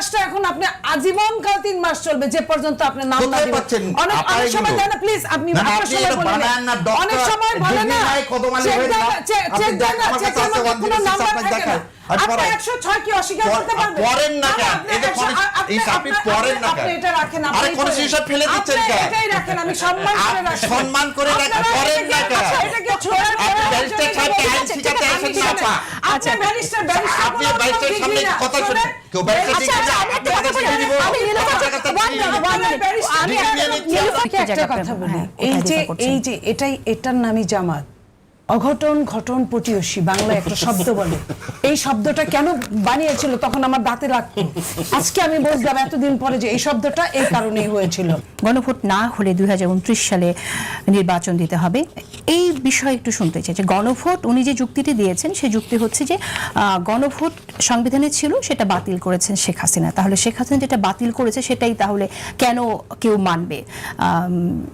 মাসটা এখন আপনি আজীবন কাল তিন মাস চলবে যে পর্যন্ত আপনি নাম না দিবেন অনেক অনেক সময়? দেন প্লিজ আপনি আপনার আপনি সময় বলেন অনেক সময় বলেন না চেক দেন চেক দেন কোনো 106 নাম্বার থাকে। না। আর আপনি পড়ায়। 106 কি অস্বীকার পড়- করতে পারবেন পড়েন না না, কেন? এই যে আপনি- এই আপনি আপনি- পড়েন না কেন? আরে আপনি কোনো ফেলে দিচ্ছেন কেন? এটাই রাখেন আমি সম্মান করে রাখি সম্মান করে রাখেন, আপনারা না কেন? আচ্ছা, এটাকে ছোড়ার পরে ব্যারিস্টার যদি আইন শিখাতে আসেন না, শিখাতে- আচ্ছা ব্যারিস্টার ব্যারিস্টার আপনি কোনো সামনে কথা শোনেন, শোনেন। কেউ ব্যারিস্টার আচ্ছা, শিখাতে আচ্ছা, একটা কথা কথা বলি, আমি নীলুফার আপনার কে- কাছে one ডিগ্রি minute, নেই। one minute, ব্যারিস্টার- ডিগ্রি আমি নিয়ে একটা- নিচ্ছেন। নীলুফারকে একটা একটা কথা বলি এই যে এই যে এটাই এটার নামই জামাত অঘটন ঘটন পটিয়সী বাংলা একটা শব্দ বলে। এই শব্দটা কেন বানিয়েছিল? তখন আমার দাঁতে লাগতো। আজকে আমি বুঝলাম এতদিন পরে যে এই শব্দটা এই কারণেই হয়েছিল। গণভোট না হলে দুই সালে নির্বাচন দিতে হবে। এই বিষয়ে একটু শুনতে চাই যে গণভোট উনি যে যুক্তিটি দিয়েছেন সেই যুক্তি হচ্ছে যে গণভোট সংবিধানে ছিল সেটা বাতিল করেছেন শেখ হাসিনা। তাহলে শেখ হাসিনা যেটা বাতিল করেছে সেটাই তাহলে কেন কেউ মানবে?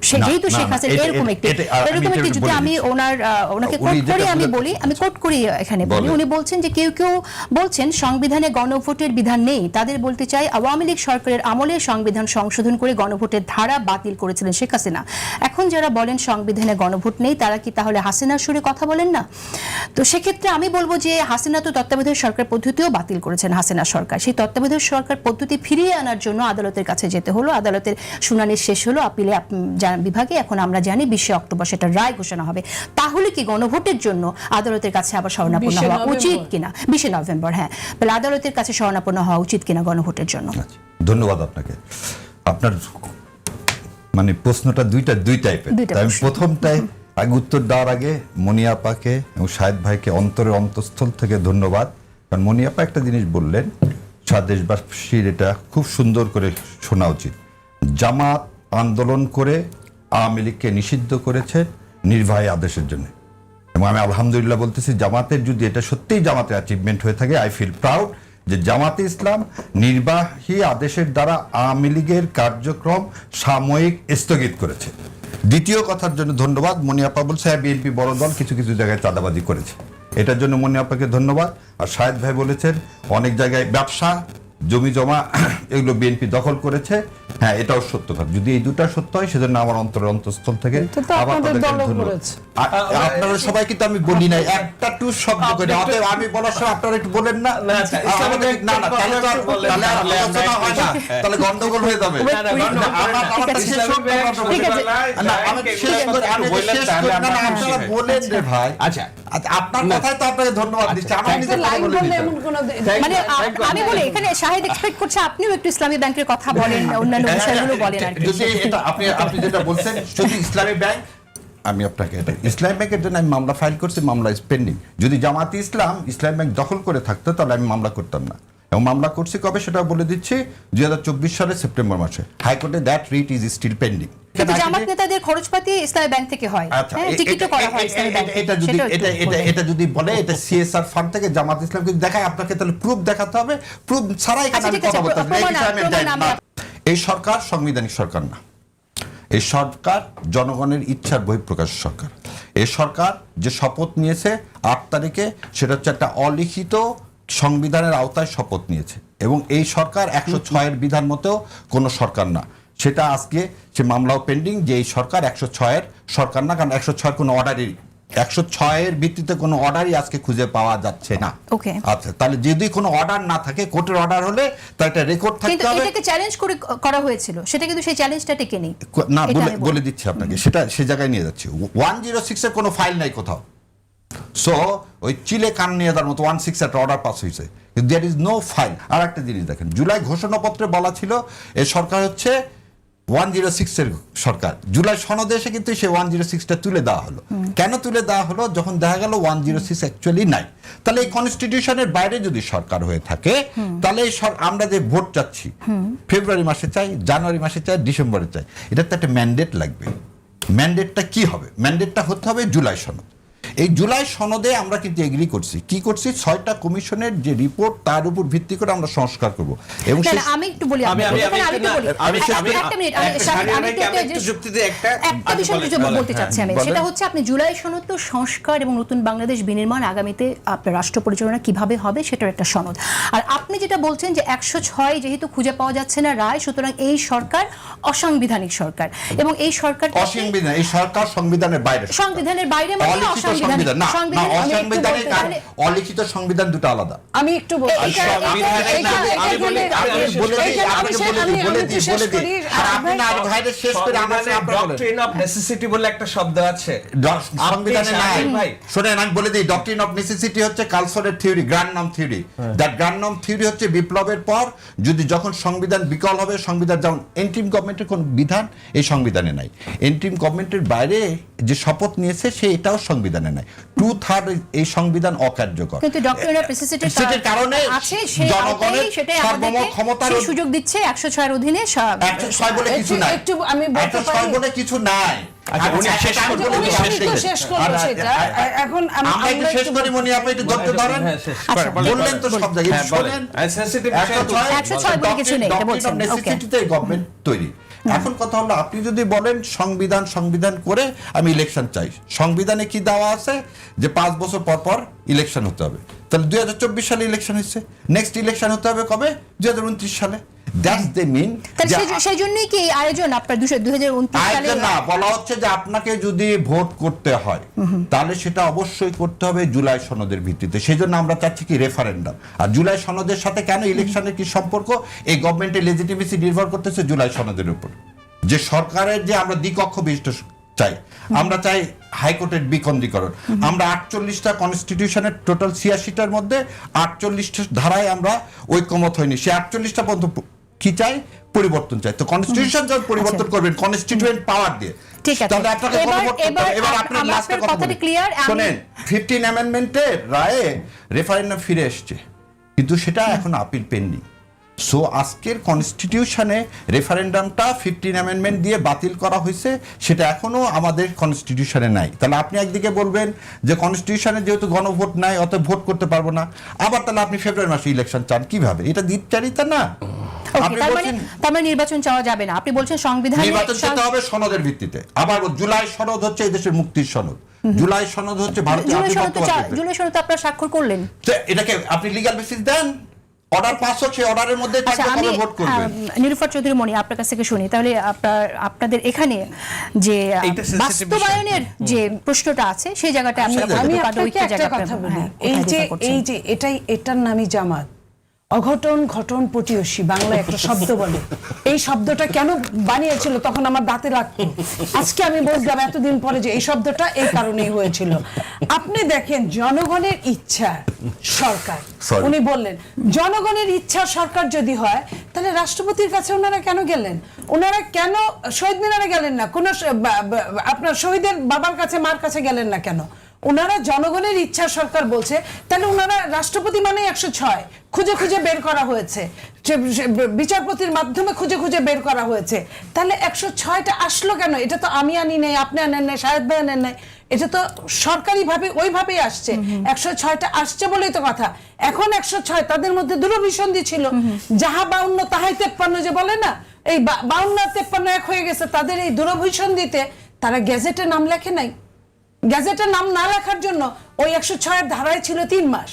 সে যেহেতু শেখ হাসিনা এরকম একটি এরকম একটি যদি আমি। ওনার আহ, ওনাকে কোট করে আমি বলি আমি কোট করি এখানে বলি। উনি বলছেন যে কেউ কেউ বলছেন সংবিধানে গণভোটের বিধান নেই। তাদের বলতে চাই আওয়ামী লীগ সরকারের আমলে সংবিধান সংশোধন করে গণভোটের ধারা বাতিল করেছিলেন শেখ হাসিনা। এখন যারা বলেন সংবিধানে গণভোট নেই তারা কি তাহলে হাসিনার সুরে কথা বলেন না? তো সেক্ষেত্রে আমি বলব যে হাসিনা তো তত্ত্বাবধায়ক সরকার পদ্ধতিও বাতিল করেছেন হাসিনা সরকার। সেই তত্ত্বাবধায়ক সরকার পদ্ধতি ফিরিয়ে আনার জন্য আদালতের কাছে যেতে হলো। আদালতের শুনানি শেষ হলো আপিলে বিভাগে। এখন আমরা জানি বিশে অক্টোবর সেটা রায় ঘোষণা হবে। তাহলে কি গণভোটের জন্য আদালতের কাছে আবার শরণাপন্ন হওয়া উচিত কিনা? বিশে নভেম্বর হ্যাঁ। তাহলে আদালতের কাছে শরণাপন্ন হওয়া উচিত কিনা গণভোটের জন্য? আচ্ছা, ধন্যবাদ আপনাকে। আপনার মানে প্রশ্নটা দুইটা দুই টাইপের আমি প্রশ্ন। প্রথমটায় আগে উত্তর দেওয়ার আগে মনিয়াপাকে এবং শাহেদ ভাইকে অন্তরের অন্তঃস্থল থেকে ধন্যবাদ। কারণ মনিয়াপা একটা জিনিস বললেন স্বদেশবাসীর এটা খুব সুন্দর করে শোনা উচিত। জামাত আন্দোলন করে আওয়ামী লীগকে নিষিদ্ধ করেছে নির্বাহী আদেশের জন্য। এবং আমি আলহামদুলিল্লাহ বলতেছি, জামাতের যদি এটা সত্যিই জামাতের অ্যাচিভমেন্ট হয়ে থাকে আই ফিল প্রাউড যে জামাতে ইসলাম নির্বাহী আদেশের দ্বারা আওয়ামী লীগের কার্যক্রম সাময়িক স্থগিত করেছে। দ্বিতীয় কথার জন্য ধন্যবাদ মনিয়াপা বলছে হ্যাঁ বিএনপি বড় দল কিছু কিছু জায়গায় চাঁদাবাজি করেছে। এটার জন্য মনিয়াপাকে ধন্যবাদ। আর শাহেদ ভাই বলেছেন, অনেক জায়গায় ব্যবসা জমি জমা এগুলো বিএনপি দখল করেছে। হ্যাঁ এটাও সত্য কথা। যদি এই দুটা সত্য হয় সেজন্য আমার অন্তরের অন্তঃস্থল থেকে। আপনারা সবাই কিন্তু আমি বলি নাই। একটা টু শব্দ করে। অতএব আমি বলার সময় আপনারা একটু বলেন না। না, আচ্ছা, না না তাহলে তো আর- বললেন, তাহলে আর তাহলে আলোচনা হয় না। তাহলে গন্ডগোল হয়ে যাবে। না, করে আমি শেষ করে- আমি শেষ তাহলে না, আপনারা বলেন রে ভাই। আচ্ছা। আচ্ছা, আপনার না। তো আপনাকে ধন্যবাদ দিচ্ছি। আমার নিজের কথা বলে বললে দিতে এমন হবে। কোনো Thank মানে you, আ- thank you. আমি বলি এখানে শাহিদ এক্সপেক্ট করছে আপনিও একটু ইসলামী ব্যাংকের কথা বলেন অন্যান্য বিষয়গুলো বলেন আর কি। যদি এটা আপনি আপনি যেটা বলছেন যদি ইসলামী ব্যাংক আমি আপনাকে এটা ইসলামী ব্যাংকের জন্য আমি মামলা ফাইল করছি মামলা পেন্ডিং যদি জামাতি ইসলাম ইসলামী ব্যাংক দখল করে থাকতো তাহলে আমি মামলা করতাম না। এবং মামলা করছি কবে সেটা বলে দিচ্ছি দুই হাজার চব্বিশ সালের সেপ্টেম্বর মাসে। হাইকোর্টে that writ is still pending কিন্তু জামাত নেতাদের খরচপাতি ইসলামী ব্যাংক থেকে হয়। আচ্ছা হ্যাঁ, এ- টিকিটও করা হয় ইসলামী ব্যাংক। এটা যদি এটা এটা এটা যদি বলে এটা সিএসআর ফান্ড থেকে জামাত দেখায় আপনাকে তাহলে প্রুফ দেখাতে হবে। প্রুফ ছাড়াই এখানে আচ্ছা, আমি কথা বলতে। এই সরকার সাংবিধানিক সরকার না। এই সরকার জনগণের ইচ্ছার বহিঃপ্রকাশ সরকার। এই সরকার যে শপথ নিয়েছে আট তারিখে সেটা হচ্ছে একটা অলিখিত সংবিধানের আওতায় শপথ নিয়েছে। এবং এই সরকার একশো ছয়ের বিধান মতেও কোনো সরকার না। সেটা আজকে সে মামলাও পেন্ডিং যে এই সরকার একশো ছয়ের সরকার না কারণ একশো ছয়ের কোনো অর্ডারই একশো ছয়ের ভিত্তিতে কোনো অর্ডারই আজকে খুঁজে পাওয়া যাচ্ছে না। Okay. আচ্ছা তাহলে যদি কোনো অর্ডার না থাকে কোর্টের অর্ডার হলে তার একটা রেকর্ড থাকতে হবে। এটাকে চ্যালেঞ্জ করে করা হয়েছিল। সেটা কিন্তু সেই চ্যালেঞ্জটা টেকে নেই। না বলে বলে দিচ্ছি আপনাকে সেটা সে জায়গায় নিয়ে যাচ্ছে। ওয়ান জিরো সিক্সের কোনো ফাইল নাই কোথাও। সো ওই চিলে কান নিয়ে যাওয়ার মতো ওয়ান সিক্স একটা অর্ডার পাস হয়েছে। দেয়ার ইজ নো ফাইল আর একটা জিনিস দেখেন জুলাই ঘোষণাপত্রে বলা ছিল এ সরকার হচ্ছে ওয়ান জিরো সিক্সের সরকার। জুলাই সনদে এসে কিন্তু সে ওয়ান জিরো সিক্সটা তুলে দেওয়া হলো। কেন তুলে দেওয়া হলো? যখন দেখা গেল ওয়ান জিরো সিক্স অ্যাকচুয়ালি নাই। তাহলে এই কনস্টিটিউশনের বাইরে যদি সরকার হয়ে থাকে, তাহলে এই আমরা যে ভোট চাচ্ছি, ফেব্রুয়ারি মাসে চাই, জানুয়ারি মাসে চাই, ডিসেম্বরে চাই এটা তো একটা ম্যান্ডেট লাগবে। ম্যান্ডেটটা কি হবে? ম্যান্ডেটটা হতে হবে জুলাই সনদ। এই জুলাই সনদে আমরা কিন্তু এগ্রি করছি। কি করছি? ছয়টা কমিশনের যে রিপোর্ট তার উপর ভিত্তি করে আমরা সংস্কার করব। এবং আমি একটু বলি আমি- আমি- আমি একটু একটা- মিনিট, আচ্ছা, বিষয় কিছু বলতে চাচ্ছি আমি। সেটা হচ্ছে আপনি জুলাই সনদ তো সংস্কার এবং নতুন বাংলাদেশ বিনির্মাণ আগামীতে আপনার রাষ্ট্র পরিচালনা কীভাবে হবে সেটার একটা সনদ। আর আপনি যেটা বলছেন যে একশো ছয় যেহেতু খুঁজে পাওয়া যাচ্ছে না রায় সুতরাং এই সরকার অসাংবিধানিক সরকার। এবং এই সরকার অসংবিধান এই সরকার সংবিধানের বাইরে সংবিধানের বাইরে মানে সংবিধান। না না অসাংবিধানিক আর অলিখিত সংবিধান দুটো আলাদা। আমি একটু বিপ্লবের পর যদি যখন সংবিধান বিকল হবে সংবিধান যেমন এন্ট্রিম গভর্নমেন্টের কোন বিধান এই সংবিধানে নাই। এন্ট্রিম গভর্নমেন্টের বাইরে যে শপথ নিয়েছে সে এটাও সংবিধানে নাই। টু থার্ড এই সংবিধান অকার্যকর। কিন্তু ডক্টর কারণে আছে জনগণের সার্বভৌম ক্ষমতার সুযোগ দিচ্ছে একশো ছয়ের অধীনে সব- একশো ছয় বলে কিছু নাই। একটু আমি বলতে বলে কিছু নাই। আচ্ছা, আচ্ছা, মনি হ্যাঁ, শেষ। আচ্ছা। বলেন, বললেন তো বলেন। সব জায়গায়। হ্যাঁ, বলে কিছু নেই, তৈরি। এখন কথা হলো, আপনি যদি বলেন সংবিধান সংবিধান করে আমি ইলেকশন চাই। সংবিধানে কি দেওয়া আছে? যে পাঁচ বছর পর পর ইলেকশন হতে হবে। তাহলে দুই হাজার চব্বিশ সালে ইলেকশন হচ্ছে নেক্সট ইলেকশন হতে হবে কবে? দুই হাজার উনত্রিশ সালে। দ্যাটস দ্য মিন সেই- জন্যই কি এই আয়োজন আপনার দুশো দুই সালে না বলা হচ্ছে যে আপনাকে যদি ভোট করতে হয় তাহলে সেটা অবশ্যই করতে হবে জুলাই সনদের ভিত্তিতে। সেই জন্য আমরা চাচ্ছি কি রেফারেন্ডাম আর জুলাই সনদের সাথে কেন ইলেকশনের কি সম্পর্ক? এই গভর্নমেন্টের লেজিটিমেসি নির্ভর করতেছে জুলাই সনদের উপর। যে সরকারের যে আমরা দ্বিকক্ষ বিশিষ্ট চাই আমরা চাই হাইকোর্টের বিকন্দিকরণ। আমরা আটচল্লিশটা কনস্টিটিউশনের টোটাল ছিয়াশিটার মধ্যে আটচল্লিশটা ধারায় আমরা ঐক্যমত হয়নি সে আটচল্লিশটা পর্যন্ত কি চাই পরিবর্তন চাই তো কনস্টিটিউশন যখন পরিবর্তন করবেন কনস্টিটিউয়েন্ট পাওয়ার দিয়ে। আচ্ছা। ঠিক আছে। তাহলে আপনাকে এবার-। এবার আপনার কথাটা রায়ে রেফারেন্ডাম ফিরে এসছে। কিন্তু সেটা এখন আপিল পেন্ডিং সো আজকের কনস্টিটিউশনে রেফারেন্ডামটা ফিফটিন অ্যামেন্ডমেন্ট দিয়ে বাতিল করা হয়েছে সেটা এখনও আমাদের কনস্টিটিউশনে নাই। তাহলে আপনি একদিকে বলবেন যে কনস্টিটিউশনে যেহেতু গণভোট নাই অত ভোট করতে পারব না। আবার তাহলে আপনি ফেব্রুয়ারি মাসে ইলেকশন চান। কীভাবে? এটা দ্বিচারিতা না? তার মানে তার মানে নির্বাচন চাওয়া যাবে না। আপনি বলছেন সংবিধানে নির্বাচন যেতে হবে সনদের ভিত্তিতে। আবার জুলাই সনদ হচ্ছে এই দেশের মুক্তির সনদ। জুলাই সনদ হচ্ছে ভারতীয় জুলাই সনদ আপনারা স্বাক্ষর করলেন। তো এটাকে আপনি লিগ্যাল বেসিস দেন। অর্ডার পাস হচ্ছে অর্ডারের মধ্যে থাকবে ভোট করবেন। নিরুফার চৌধুরী মণি আপনার কাছ থেকে শুনি। তাহলে আপনার আপনাদের এখানে যে বাস্তবায়নের যে প্রশ্নটা আছে সেই জায়গাটা আমি সেই আমি আপনাকে একটা কথা বলি। হ্যাঁ, এই যে এই যে এটাই এটার নামই জামাত। অঘটন ঘটন পটিয়সী বাংলায় একটা শব্দ বলে। এই শব্দটা কেন বানিয়েছিল? তখন আমার দাঁতে লাগতো। আজকে আমি বুঝলাম এতদিন পরে যে এই শব্দটা এই কারণেই হয়েছিল। আপনি দেখেন জনগণের ইচ্ছা সরকার। উনি বললেন জনগণের ইচ্ছা সরকার যদি হয় তাহলে রাষ্ট্রপতির কাছে ওনারা কেন গেলেন? ওনারা কেন শহীদ মিনারে গেলেন না? কোন আপনার শহীদের বাবার কাছে মার কাছে গেলেন না কেন? ওনারা জনগণের ইচ্ছা সরকার বলছে তাহলে ওনারা রাষ্ট্রপতি মানে একশো ছয় খুঁজে খুঁজে বের করা হয়েছে। বিচারপতির মাধ্যমে খুঁজে খুঁজে বের করা হয়েছে। তাহলে একশো ছয়টা আসলো কেন? এটা তো আমি আনি নাই আপনি আনেন নাই সাহেব ভাই আনেন নাই। এটা তো সরকারি ভাবে ওইভাবেই আসছে। একশো ছয়টা আসছে বলেই তো কথা। এখন একশো ছয় তাদের মধ্যে দূরভিসন্ধি ছিল। যাহা বাউন্ন তাহাই তেপ্পান্ন যে বলে না এই বা- বাউন্ন তেপ্পান্ন এক হয়ে গেছে। তাদের এই দূরভিসন্ধিতে তারা গেজেটে নাম লেখে নাই। গ্যাজেটের নাম না লেখার জন্য ওই একশো ছয়ের ধারায় ছিল তিন মাস।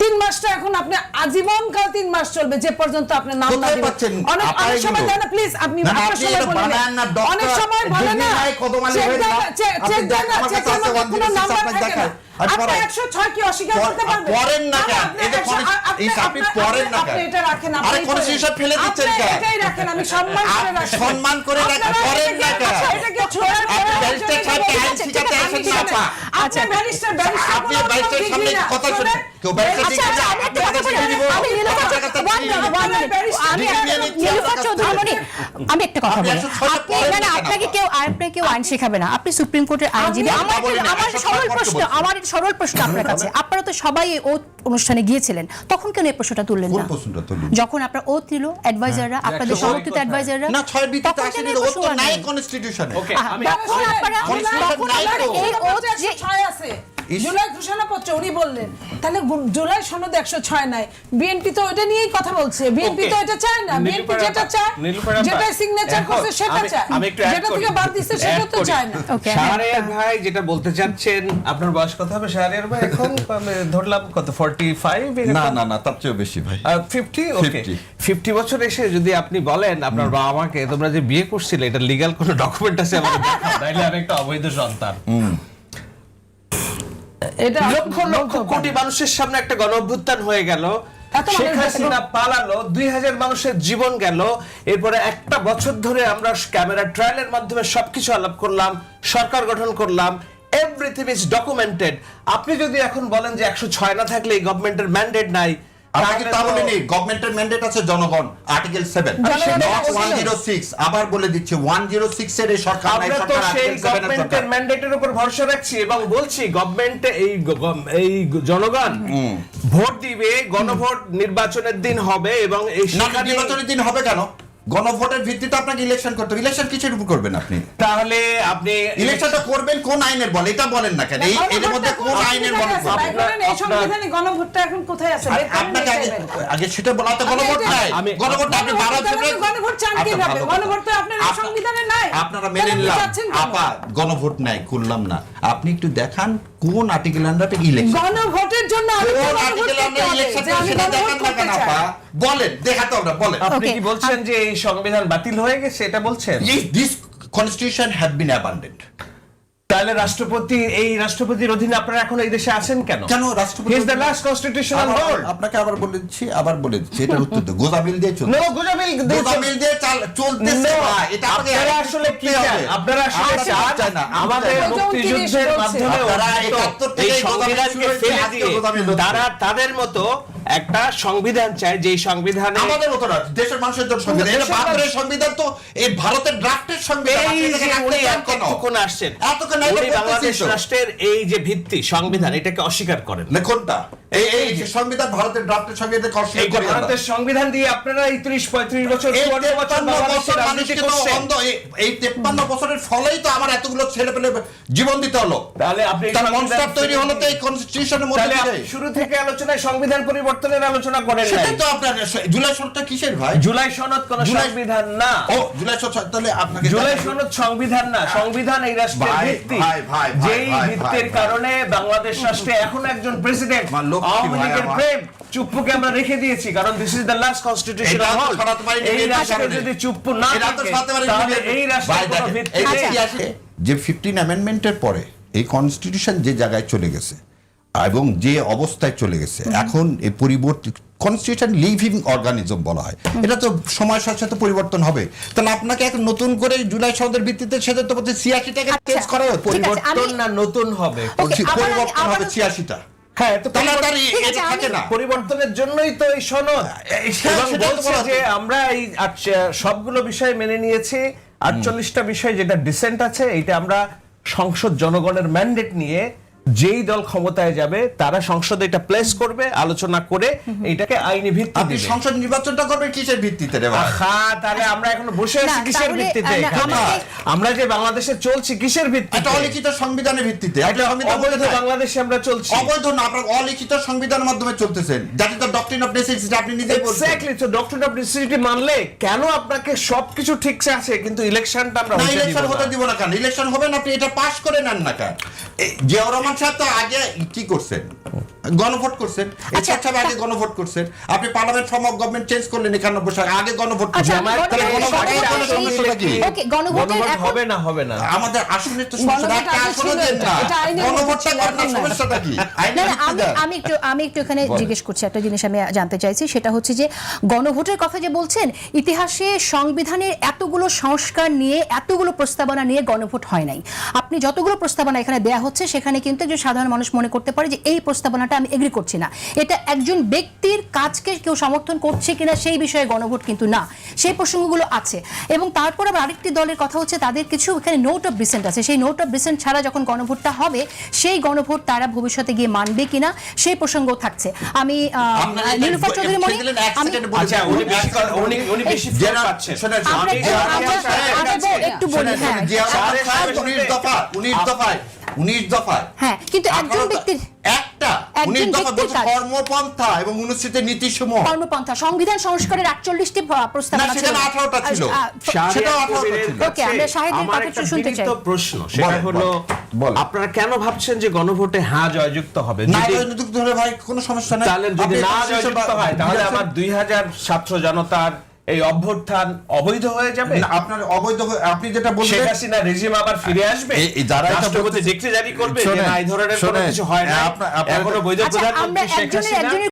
তিন মাসটা এখন আপনি আজীবন কাল তিন মাস চলবে যে পর্যন্ত আপনি নাম না দিবেন। অনেক অনেক সময় জানা প্লিজ আপনি আপনার সময় অনেক সময় না। চেক দেন চেক- দেন কোনো নাম্বার থাকে না। আর আপনি পড়ান। 106 কি অস্বীকার পড়- করতে পারবেন? পড়েন না না, কেন? আপনি এই যে 100 পড়েন- আপনি- এই আপনি আপনি- পড়েন না আপনি কেন? এটা রাখেন, আরে আপনি কোন পড়েন। জিনিসটা ফেলে দিচ্ছেন আপনি কেন? এটাই রাখেন, আমি সম্মান করে না একটা কথা বলি। আপনাকে কেউ আপনাকে কেউ আইন শেখাবে না আপনি সুপ্রিম কোর্টের আইনজীবী আমার আমার সরল প্রশ্ন আমার একটা সরল প্রশ্ন আপনার কাছে। আপনারা তো সবাই ও অনুষ্ঠানে গিয়েছিলেন তখন কেন এই প্রশ্নটা তুললেন না? যখন আপনারা ও নিল অ্যাডভাইজাররা আপনাদের সমর্থিত অ্যাডভাইজাররা না ছয় বিতে আসেনি তো নাই কনস্টিটিউশনে ওকে আমি তখন আপনারা- এই ও যে ছয় আছে। জুলাই ঘোষণাপত্র উনি বললেন। তাহলে জুলাই সনদ একশো ছয় নাই। বিএনপি তো ওটা নিয়েই কথা বলছে। বিএনপি তো এটা চায় না। বিএনপি যেটা চায় যেটা সিগনেচার করছে সেটা চায়। যেটা থেকে বাদ দিচ্ছে সেটা তো চায় না। শাহরিয়ার ভাই যেটা বলতে চাচ্ছেন আপনার বয়স কত হবে? শাহরিয়ার ভাই এখন ধরলাম কত 45 না না না তার চেয়েও বেশি ভাই। ফিফটি ওকে 50 ফিফটি বছর এসে যদি আপনি বলেন আপনার বাবা মাকে তোমরা যে বিয়ে করছিলে এটা লিগ্যাল কোনো ডকুমেন্ট আছে আমাকে দেখাও তাইলে আমি একটা অবৈধ সন্তান। এটা লক্ষ লক্ষ কোটি মানুষের সামনে একটা গণ অভ্যুত্থান হয়ে গেল। শেখ হাসিনা পালালো দুই হাজার মানুষের জীবন গেল। এরপরে একটা বছর ধরে আমরা ক্যামেরা ট্রায়ালের মাধ্যমে সবকিছু আলাপ করলাম সরকার গঠন করলাম এভরিথিং ইজ ডকুমেন্টেড আপনি যদি এখন বলেন যে একশো ছয় না থাকলে এই গভর্নমেন্টের ম্যান্ডেট নাই গভর্নমেন্টের ম্যান্ডেট আছে জনগণ article seven one zero six আবার বলে দিচ্ছে ওয়ান জিরো সিক্স এর সরকার গভর্নমেন্টের ম্যান্ডেটের উপর ভরসা রাখছি এবং বলছি গভর্নমেন্টে এই এই জনগণ ভোট দিবে গণভোট নির্বাচনের দিন হবে এবং এই নির্বাচনের দিন হবে কেন? গণভোটের ভিত্তিতে আপনাকে ইলেকশন করতে হবে। ইলেকশন কিসের উপর করবেন আপনি? তাহলে আপনি ইলেকশনটা করবেন কোন আইনের বল এটা বলেন না কেন? এই এর মধ্যে কোন আইনের বল এই সংবিধানে গণভোটটা এখন কোথায় আছে? আপনাকে আগে আগে সেটা বলা তো গণভোট নাই। আমি- গণভোটটা আপনি বারো গণভোট ফেব্রুয়ারি গণভোট চান আচ্ছা, কীভাবে? গণভোট তো আপনার সংবিধানে নাই। আপনারা মেনে নিলাম। আপা গণভোট নাই করলাম না। আপনি একটু দেখান কোন আর্টিকেল আন্ডারে ইলেকশন গণভোটের জন্য আমি কোন আর্টিকেল করতে আন্ডারে ইলেকশন দেখান না কেন আপা? বলেন দেখাতে আমরা বলেন। আপনি কি বলছেন যে এই সংবিধান বাতিল হয়ে গেছে এটা বলছেন? This constitution have been abandoned তাহলে রাষ্ট্রপতি এই রাষ্ট্রপতির অধীনে আপনারা এখন এই দেশে আছেন কেন? কেন রাষ্ট্রপতি is the last constitutional hold আপনাকে আবার বলে দিচ্ছি আবার বলে দিচ্ছি এটা উত্তর তো গোজামিল দিয়ে চলছে। নো গোজামিল গোজামিল দিয়ে চাল- চলতেছে ভাই, এটা আপনারা আসলে কি। আপনারা আসলে চান না, আমাদের না। মুক্তিযুদ্ধের মাধ্যমে অর্জিত 71 থেকে হয়েছে, ফেলে দিয়ে তারা তাদের মতো একটা সংবিধান চায় যেই সংবিধানে আমাদের মতো না দেশের মানুষের জন্য সংবিধান। এটা বাহাত্তরের সংবিধান তো এই ভারতের ড্রাফটের সংবিধান যে? এতক্ষণ আসছেন। এতক্ষণ বাংলাদেশ রাষ্ট্রের এই যে ভিত্তি সংবিধান এটাকে অস্বীকার করেন। না, কোনটা এই এই যে সংবিধান ভারতের ড্রাফটের অস্বীকার এই যে করি আমরা। ভারতের সংবিধান দিয়ে আপনারা এই ত্রিশ পঁয়ত্রিশ বছর এই চুয়ান্ন বছর বাংলাদেশের রাজনীতি করছেন। এই- এই তেপ্পান্ন বছরের ফলেই তো আমার এতগুলো ছেলে পেলে জীবন দিতে হলো। তাহলে আপনি তার মনস্টার তৈরি হলো তো এই কনস্টিটিউশনের মধ্যে শুরু থেকে আলোচনায় সংবিধান পরিবর্তনের আলোচনা করেন নাই। সেটাই তো আপনার জুলাই সনদটা কিসের ভাই? জুলাই সনদ কোন সংবিধান না। ও জুলাই সনদ তাহলে আপনাকে জুলাই সনদ সংবিধান না। সংবিধান এই রাষ্ট্রের ভিত্তি। ভাই, ভাই, ভাই, যেই ভিত্তির কারণে বাংলাদেশ রাষ্ট্রে এখন একজন প্রেসিডেন্ট। আওয়ামী লীগের প্রেম চুপ্পুকে আমরা রেখে দিয়েছি কারণ দিস ইজ দ্য লাস্ট এটা কনস্টিটিউশনাল সরাতে এই রাষ্ট্রে যদি চুপ্পু না এটা তো থাকে। এই রাষ্ট্রের কোনো ভিত্তি যে ফিফটিন অ্যামেন্ডমেন্টের পরে এই কনস্টিটিউশন যে জায়গায় চলে গেছে এবং যে অবস্থায় চলে গেছে। এখন এই পরিবর্তিত কনস্টিটিউশন লিভিং অর্গানিজম বলা হয়। এটা তো সময়ের সাথে সাথে পরিবর্তন হবে। তাহলে আপনাকে এখন নতুন করে জুলাই সনদের ভিত্তিতে সেটা তো বলতে ছিয়াশিটাকে আচ্ছা, চেঞ্জ করা ঠিক আছে, পরিবর্তন না নতুন হবে? পরিবর্তন হবে ছিয়াশিটা। হ্যাঁ তো পরিবর্তনের জন্যই তো এই সনদ। যে আমরা এই আচ্ছা, সবগুলো বিষয় মেনে নিয়েছি। আটচল্লিশটা বিষয় যেটা ডিসেন্ট আছে এটা আমরা সংসদ জনগণের ম্যান্ডেট নিয়ে যেই দল ক্ষমতায় যাবে তারা সংসদে এটা প্লেস করবে আলোচনা করে এটাকে আইনি ভিত্তি আপনি দিবে। সংসদ নির্বাচনটা করবেন কিসের ভিত্তিতে রে ভাই? আহা, তাহলে আমরা এখন বসে আছি কিসের ভিত্তিতে? আমরা যে বাংলাদেশে চলছি কিসের ভিত্তিতে? অলিখিত সংবিধানের ভিত্তিতে। সংবিধান অবৈধ। বাংলাদেশে আমরা চলছি। অবৈধ না আপনার অলিখিত সংবিধানের মাধ্যমে চলতেছেন। যাতে তো ডক্টরিন অফ নেসেসিটি আপনি নিজেই বলছেন। এক্স্যাক্টলি তো ডক্টর অফ ডিসিটি মানলে কেন আপনাকে সবকিছু ঠিক আছে কিন্তু ইলেকশনটা আমরা না হতে দিব ইলেকশন হতে না। দিব না কেন? ইলেকশন হবে না আপনি এটা পাস করে নেন না কেন? জিয়াউর রহমান সাহেব তো আগে কি করছেন? গণভোট করছেন। আচ্ছা, এরশাদ সাহেব আগে গণভোট করছেন। আপনি parliament form of government change করলেন একানব্বই সালে আগে গণভোট আচ্ছা, করছেন? ওকে, গণভোটের গণভোট হবে না হবে না। আমাদের আসলে তো সমস্যা একটা আসলে গণভোটটা না। সমস্যাটা কি? আমি একটু আমি একটু এখানে জিজ্ঞেস করছি একটা জিনিস আমি জানতে চাইছি সেটা হচ্ছে যে গণভোটের কথা যে বলছেন ইতিহাসে সংবিধানের এতগুলো সংস্কার নিয়ে এতগুলো প্রস্তাবনা নিয়ে গণভোট হয় নাই। আপনি যতগুলো প্রস্তাবনা এখানে দেয়া হচ্ছে সেখানে কিন্তু একজন সাধারণ মানুষ মনে করতে পারে যে এই প্রস্তাবনাটা আমি এগ্রি করছি না এটা একজন ব্যক্তির কাজকে কেউ সমর্থন করছে কিনা সেই বিষয়ে গণভোট কিন্তু না সেই প্রসঙ্গগুলো আছে এবং তারপর আবার আরেকটি দলের কথা হচ্ছে তাদের কিছু এখানে নোট অফ ডিসেন্ট আছে সেই নোট অফ ডিসেন্ট ছাড়া যখন গণভোটটা হবে সেই গণভোট তারা ভবিষ্যতে গিয়ে মানবে কিনা সেই প্রসঙ্গ থাকছে আমি নীলুফার চৌধুরী মনে আমি আচ্ছা। একটু বলি হ্যাঁ উনিশ দফা দফায় হ্যাঁ, কিন্তু একজন ব্যক্তির- একটা উনিশ দফা বলছে কর্মপন্থা এবং অনুষ্ঠিত নীতি সমূহ কর্মপন্থা সংবিধান সংস্কারের আটচল্লিশটি প্রস্তাব না, সেখানে 18টা ছিল। শাহরিয়ার আঠারোটা ছিল। কাছে ওকে, আমরা শাহিদের কথা শুনতে চাই। প্রশ্ন সেটা হলো বলেন, বলেন। আপনারা কেন ভাবছেন যে গণভোটে হ্যাঁ জয়যুক্ত হবে না ভাই কোনো সমস্যা নেই তাহলে যদি আপনি না জয়যুক্ত হয় তাহলে আমার দুই হাজার ছাত্র জনতার এই অভ্যুত্থান অবৈধ হয়ে যাবে? আপনার অবৈধ হয়ে- আপনি যেটা শেখ বলছেন হাসিনা রেজিম আবার ফিরে আসবে? যারা এটা রাষ্ট্রপতি ডিক্রি জারি করবে যে না এই ধরনের কোনো কিছু হয় না আপনার- আপনার- এখনও বৈধ আচ্ছা প্রধানমন্ত্রী শেখ হাসিনা।